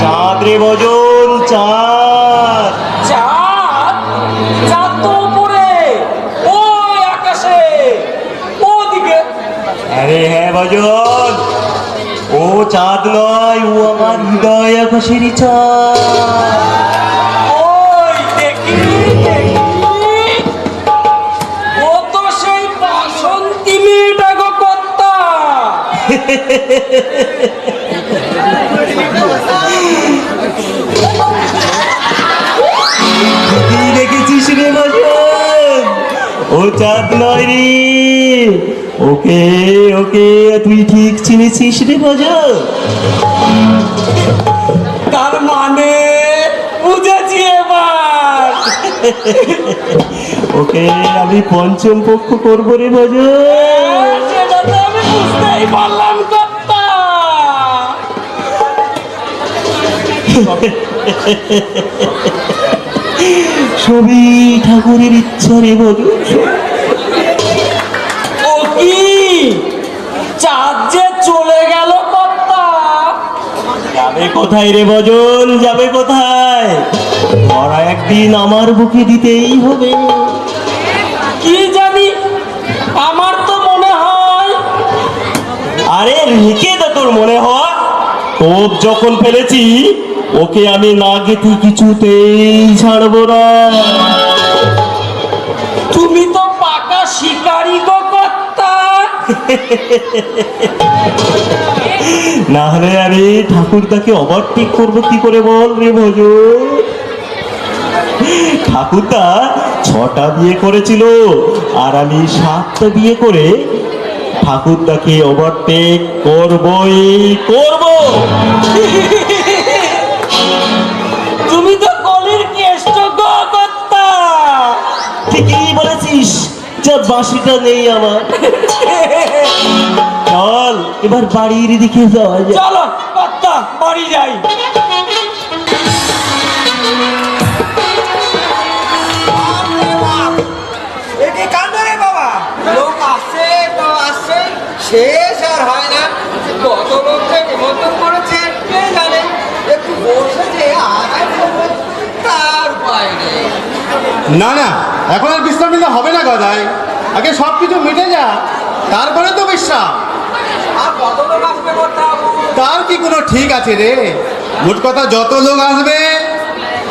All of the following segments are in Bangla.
চাঁদ রে ভজন চাঁদ। চাঁদ? চাঁদ তো উপরে। ওই আকাশে। ওদিকে আরে হ্যাঁ ভজন ও চাঁদ নয় ও আমার হৃদয় আকাশেরই চাঁদ। দেখেছিস রে ভজন ও চাঁদ নয় রে। ওকে ওকে, তুই ঠিক চিনেছিস রে ভজন তার মানে বুঝেছি এবার। ওকে, আমি পঞ্চম পক্ষ করব রে ভজন আমি বুঝতেই পারলাম কর্তা। সবই ঠাকুরের ইচ্ছা রে ও কি? চাঁদ যে চলে গেল কর্তা। যাবে কোথায় রে ভজন? যাবে কোথায়? ওরা একদিন আমার বুকে দিতেই হবে। আরে রেখে দে তোর মনে হয়? তোপ যখন ফেলেছি ওকে আমি না গেতে কিছুতেই ছাড়বো না। তুমি তো পাকা শিকারি গো কর্তা। না হলে আরে ঠাকুর তাকে ওভারটেক করব কি করে বল রে ভজ? ঠাকুরদা ছটা বিয়ে করেছিল আর আমি সাতটা বিয়ে করে ঠাকুরদাকে ওভারটেক করবই করব। তুমি তো কলির কেষ্ট গো কর্তা ঠিকই বলেছিস যা বাঁশিটা নেই আমার। চল এবার বাড়ির দিকে যাওয়া যায় চলো কর্তা বাড়ি যাই। না না এখন আর বিশ্রাম নিলে হবে না গদাই। আগে সব কিছু মিটে যা তারপরে তো বিশ্রাম। তার কি কোনো ঠিক আছে রে? মোট কথা যত লোক আসবে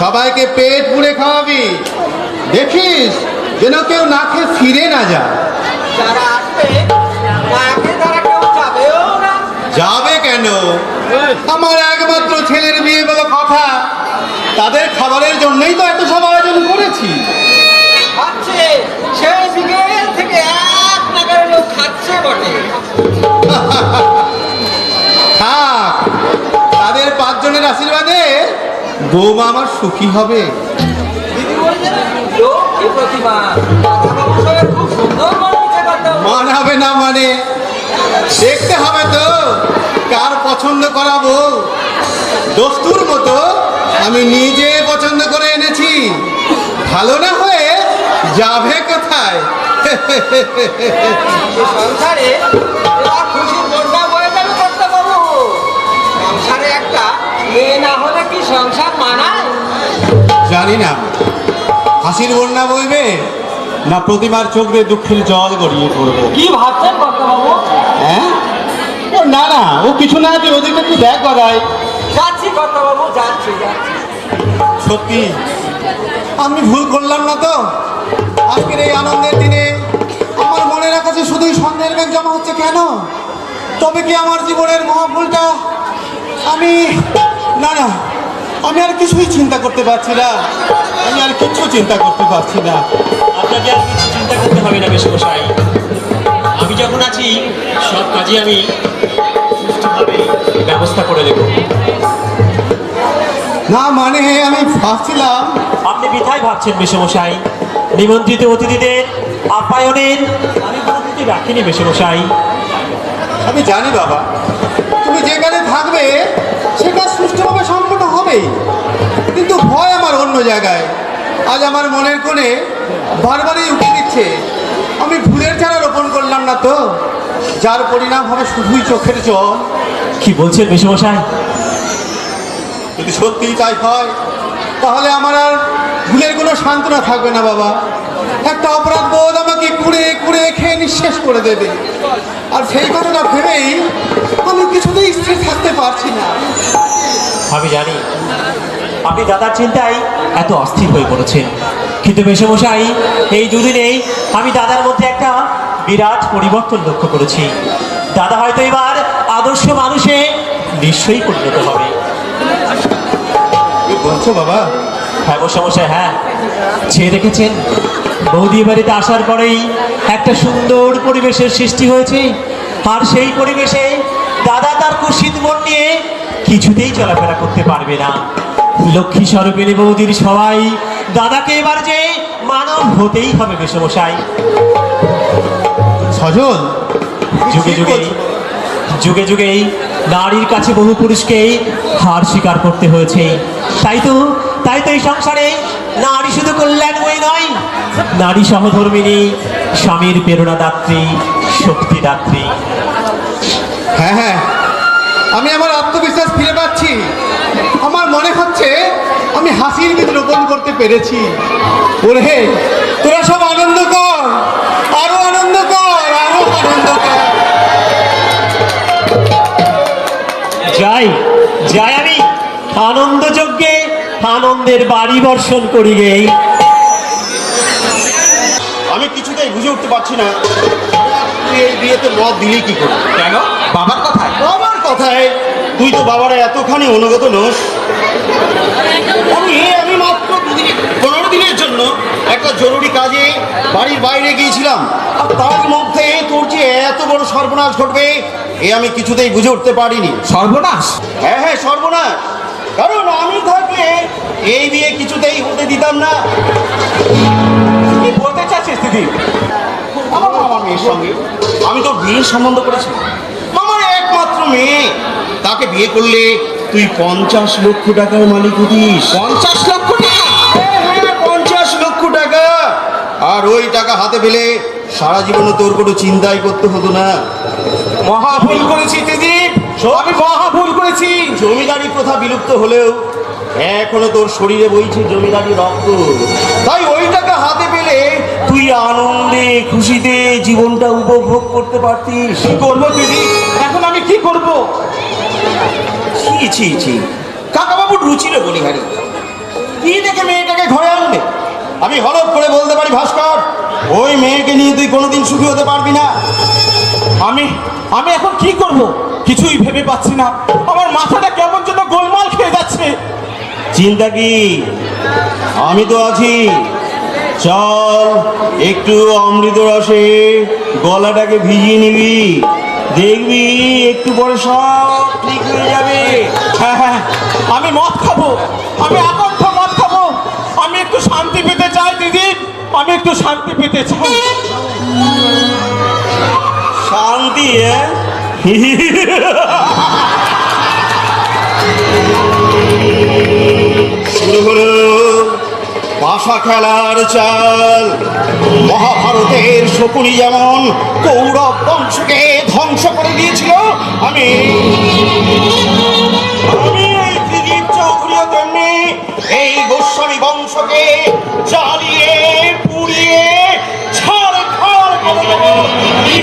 সবাইকে পেট পুড়ে খাওয়াবি। দেখিস যেন কেউ না খেয়ে ফিরে না যায়। যাবে কেন? আমার একমাত্র ছেলের বিয়ে বলে কথা। তাদের খাবারের জন্যই তো এত সব আয়োজন করেছি। খাচ্ছে সেই বিকেল থেকে এক নাগারে লোক খাচ্ছে বটে। থাক তাদের পাঁচজনের আশীর্বাদে বৌমা আমার সুখী হবে। মানাবে না মানে। দেখতে হবে তো কার পছন্দ করাবো। দস্তুর মতো আমি নিজে পছন্দ করে এনেছি। ভালো না হয়ে যাবে কোথায়? সংসারে বন্যা বয়ে যাবে কর্তা বাবু সংসারে একটা মেয়ে না হলে কি সংসার মানায়? জানি না। হাসির বন্যা বইবে না প্রতিমার চোখ দিয়ে দুঃখের জল গড়িয়ে পড়বে? কি ভাবছেন বাবু হ্যাঁ? ও না না ও কিছু না তুই ওদিকে একটু দেখ কর্তা বাবু যাচ্ছি সত্যি? আমি ভুল করলাম না তো? আজকের এই আনন্দের দিনে আমার মনের কাছে শুধুই সন্দেহের ব্যাগ জমা হচ্ছে কেন? তবে কি আমার জীবনের মহাভুলটা আমি না না আমি আর কিছুই চিন্তা করতে পারছি না। আমি আর কিছু চিন্তা করতে পারছি না। আপনাকে আর কিছু চিন্তা করতে হবে না বেশমশাই। আমি যখন আছি সব কাজে আমি সুষ্ঠুভাবে ব্যবস্থা করে দেবো। না মানে আমি ভাবছিলাম। আপনি বৃথায় ভাবছেন বেশমশাই। নিমন্ত্রিত অতিথিদের আপ্যায়নের আমি কিছু রাখিনি বেশমশাই। আমি জানি বাবা তুমি যেখানে থাকবে সেটা সুষ্ঠুভাবে সম্পন্ন হবেই। কিন্তু ভয় আমার অন্য জায়গায়। আজ আমার মনের কোণে বারবারই উঠে দিচ্ছে। আমি ভুলের চারা রোপণ করলাম না তো। যার পরিণাম হবে শুধুই চোখের জল। কি বলছেন বেশমশাই? যদি সত্যিই তাই হয়, তাহলে আমার আর ভুলের কোনো সান্ত্বনা থাকবে না বাবা। একটা অপরাধ বোধ আমাকে কুড়ে কুড়ে খেয়ে নিঃশেষ করে দেবে। আর সেই কথাটা ভেবেই আমি কিছুতেই স্থির থাকতে পারছি না। আমি জানি আপনি দাদার চিন্তায় এত অস্থির হয়ে পড়েছেন কিন্তু মেশামশাই এই দুদিনেই আমি দাদার মধ্যে একটা বিরাট পরিবর্তন লক্ষ্য করেছি। দাদা হয়তো এবার আদর্শ মানুষে নিশ্চয়ই পরিণত হবে। বলছো বাবা? হ্যাঁ সমস্যায় হ্যাঁ। চেয়ে দেখেছেন? বৌদি বাড়িতে আসার পরেই একটা সুন্দর পরিবেশের সৃষ্টি হয়েছে। আর সেই পরিবেশে দাদা তার কুশিত মন নিয়ে কিছুতেই চলাফেরা করতে পারবে না। লক্ষ্মী স্বরূপিনী বৌদির সবাই দাদাকে এবার যে মানব হতেই হবে মেসমশাই সজল যুগে যুগে যুগে যুগেই নারীর কাছে বহু পুরুষকেই হার স্বীকার করতে হয়েছে। তাই তো তাই তো এই সংসারে নারী শুধু কল্যাণময়ী নয়, নারী সহধর্মিনী, স্বামীর প্রেরণাদাত্রী শক্তিদাত্রী হ্যাঁ হ্যাঁ। আমি আমার আত্মবিশ্বাস ফিরে পাচ্ছি। আমার মনে হচ্ছে আমি হাসির বীজ রোপণ করতে পেরেছি। ওরে তোরা সব আনন্দ কর, আরও আনন্দ কর, আরও আনন্দ কর। যাই যাই আমি আনন্দ যজ্ঞে আনন্দের বাড়ি বর্ষণ করি গেই আমি কিছুতেই বুঝে উঠতে পারছি না তুই এই বিয়েতে মত দিলি কি করে? কেন? বাবার কথায়? বাবার কথায়? তুই তো বাবারা এতখানি অনুগত নোস। আমি আমি মাত্র দুদিন পনেরো দিনের জন্য একটা জরুরি কাজে বাড়ির বাইরে গিয়েছিলাম। আর তার মধ্যে তোর যে এত বড় সর্বনাশ ঘটবে এ আমি কিছুতেই বুঝে উঠতে পারিনি। সর্বনাশ? হ্যাঁ হ্যাঁ সর্বনাশ। কারণ আমি থাকলে এই বিয়ে কিছুতেই হতে দিতাম না। কি বলতে চাচ্ছিস দিদি? আমার মামার মেয়ের সঙ্গে আমি তো বিয়ের সম্বন্ধ করেছি। মামার একমাত্র মেয়ে। তাকে বিয়ে করলে তুই পঞ্চাশ লক্ষ টাকার মালিক হতিস। পঞ্চাশ লক্ষ টাকা পঞ্চাশ লক্ষ টাকা আর ওই টাকা হাতে পেলে সারা জীবনে তোর কোনো চিন্তাই করতে হতো না। মহা ভুল করেছি দিদি। আমি মহা ভুল করেছি। জমিদারি প্রথা বিলুপ্ত হলেও এখনও তোর শরীরে বইছে জমিদারি রক্ত। তাই ওই টাকা হাতে পেলে তুই আনন্দে খুশিতে জীবনটা উপভোগ করতে পারতিস। কি করব দিদি? এখন আমি কি করব? ছি ছি ছি। কাকাবাবুর রুচির বলিহারি। কি দেখে মেয়েটাকে ঘরে আনবে? আমি হলফ করে পারি ভাস্কর। ওই মেয়েকে নিয়ে তুই কোনোদিন সুখী হতে পারবি না। আমি আমি এখন কি করব? কিছুই ভেবে পাচ্ছি না। আমার মাথাটা কেমন যেন গোলমাল খেয়ে যাচ্ছে। চিন্তা কি? আমি তো আছি। চল একটু অমৃত রসে গলাটাকে ভিজিয়ে নিবি। দেখবি একটু পরে সব ঠিক হয়ে যাবে। হ্যাঁ হ্যাঁ আমি মদ খাব। আমি আকণ্ঠ মদ খাব আমি একটু শান্তি পেতে চাই দিদি আমি একটু শান্তি পেতে চাই। শান্তি শুরু পাশা খেলার চাল। মহাভারতের শকুনি যেমন কৌরব বংশকে ধ্বংস করে দিয়েছিল, আমি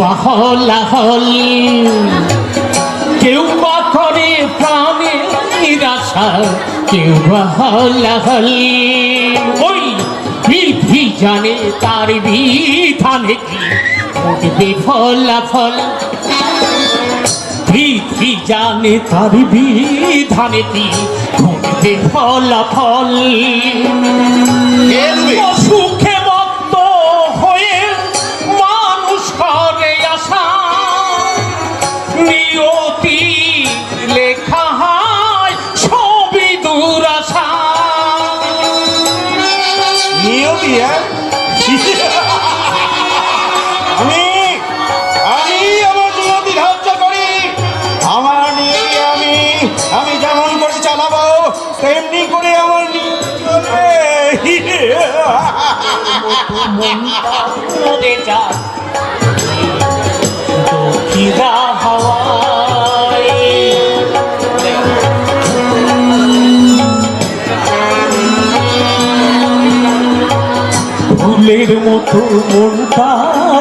বা কেউ বা করে প্রাণের আশা কেউ বা হলাহল ওই বিধি জানে তার বিধানে কি? উঠবে ফলাফল পৃথিবী জানে তার বিধানে কি? ঘটবে ফলাফল সুখে তেমনি করে আমার হাওয়ায় ফুলের মতো মনটা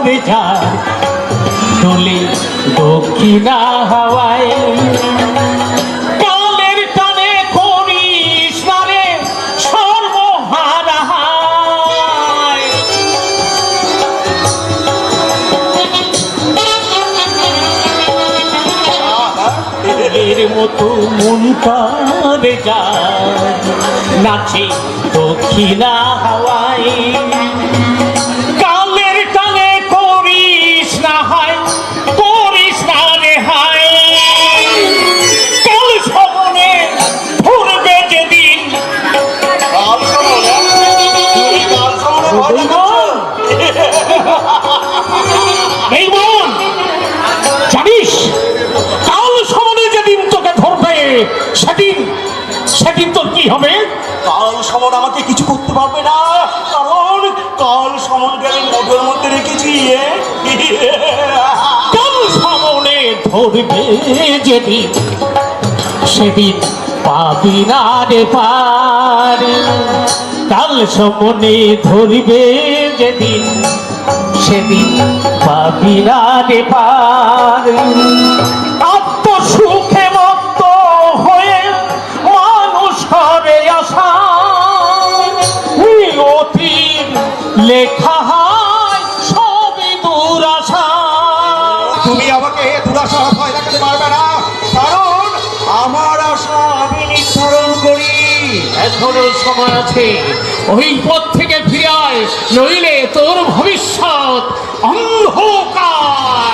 রে যায় দোলে দক্ষিণা হাওয়ায় মতো মন পাবে যায় নাচে দক্ষিণা হাওয়ায়। সেদিন সেদিন তোর কি হবে? কাল সমন আমাকে কিছু করতে পারবে না। কারণ কাল সমনকে আমি মোটর মধ্যে রেখেছি। কাল সামনে ধরবে যেদিন সেদিন পাবি না রে পার। কাল সামনে ধরবে যেদিন সেদিন পাবি না রে পার। লেখা হয় সবই দুরাশা। তুমি আমাকে দুরাশা ভয় দেখাতে পারবে না। কারণ আমার আশা আমি নির্ধারণ করি। এখনও সময় আছে। ওই পথ থেকে ফিরে আয় নইলে তোর ভবিষ্যৎ অন্ধকার।